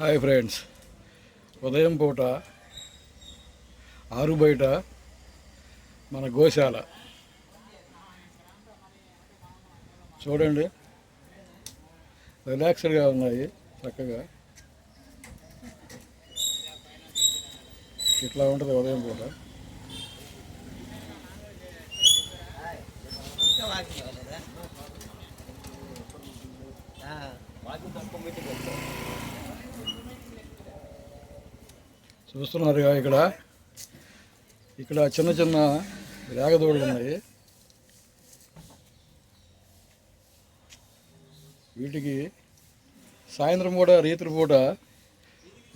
Hi friends. ఉదయం పూట ఆరు బయట మన గోశాల. చూడండి. రిలాక్స్డ్గా ఉన్నాయి చక్కగా. ఇట్లా ఉంటుంది ఉదయం పూట. చూస్తున్నారుగా ఇక్కడ. ఇక్కడ చిన్న చిన్న రేగదోడులు ఉన్నాయి. వీటికి సాయంత్రం పూట రీతుల పూట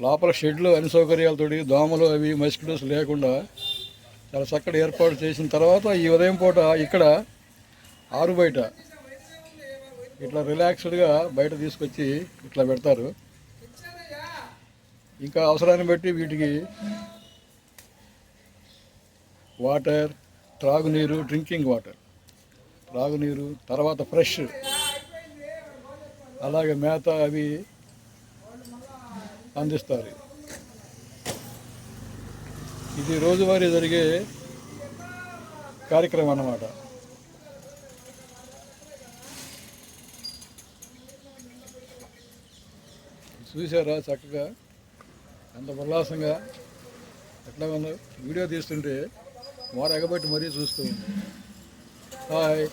లోపల షెడ్లు అన్ని సౌకర్యాలతోటి దోమలు అవి మస్కిటోస్ లేకుండా చాలా చక్కటి ఏర్పాటు చేసిన తర్వాత ఈ ఉదయం పూట ఇక్కడ ఆరు బయట. ఇట్లా రిలాక్స్డ్గా బయట తీసుకొచ్చి ఇట్లా పెడతారు. ఇంకా అవసరాన్ని బట్టి వీటికి వాటర్ త్రాగునీరు డ్రింకింగ్ వాటర్. త్రాగునీరు తర్వాత ఫ్రెష్. అలాగే మేత అవి అందిస్తారు. ఇది రోజువారీ జరిగే కార్యక్రమం అన్నమాట. చూసారా చక్కగా? ఎంత ఉల్లాసంగా ఎట్లా ఉందో వీడియో తీస్తుంటే వారు ఎగబట్టి మరీ చూస్తూ ఉంది. హాయ్.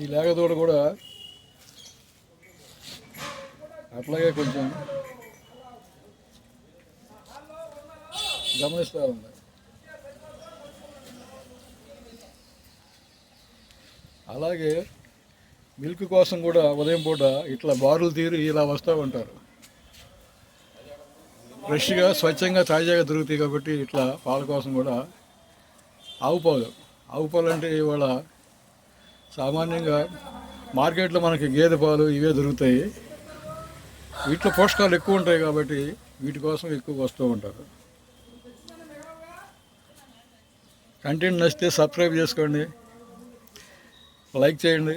ఈ లేగదూడ కూడా అట్లాగే కొంచెం గమనిస్తూ ఉంది. అలాగే మిల్క్ కోసం కూడా ఉదయం పూట ఇట్లా బారులు తీరి ఇలా వస్తూ ఉంటారు. ఫ్రెష్గా స్వచ్ఛంగా తాజాగా దొరుకుతాయి కాబట్టి ఇట్లా పాల కోసం కూడా ఆవు పాలు. ఆవు పాలు అంటే ఇవాళ సామాన్యంగా మార్కెట్లో మనకి గేదె పాలు ఇవే దొరుకుతాయి. వీటిలో పోషకాలు ఎక్కువ ఉంటాయి కాబట్టి వీటి కోసం ఎక్కువ వస్తూ ఉంటారు. కంటెంట్ నచ్చితే సబ్స్క్రైబ్ చేసుకోండి. లైక్ చేయండి.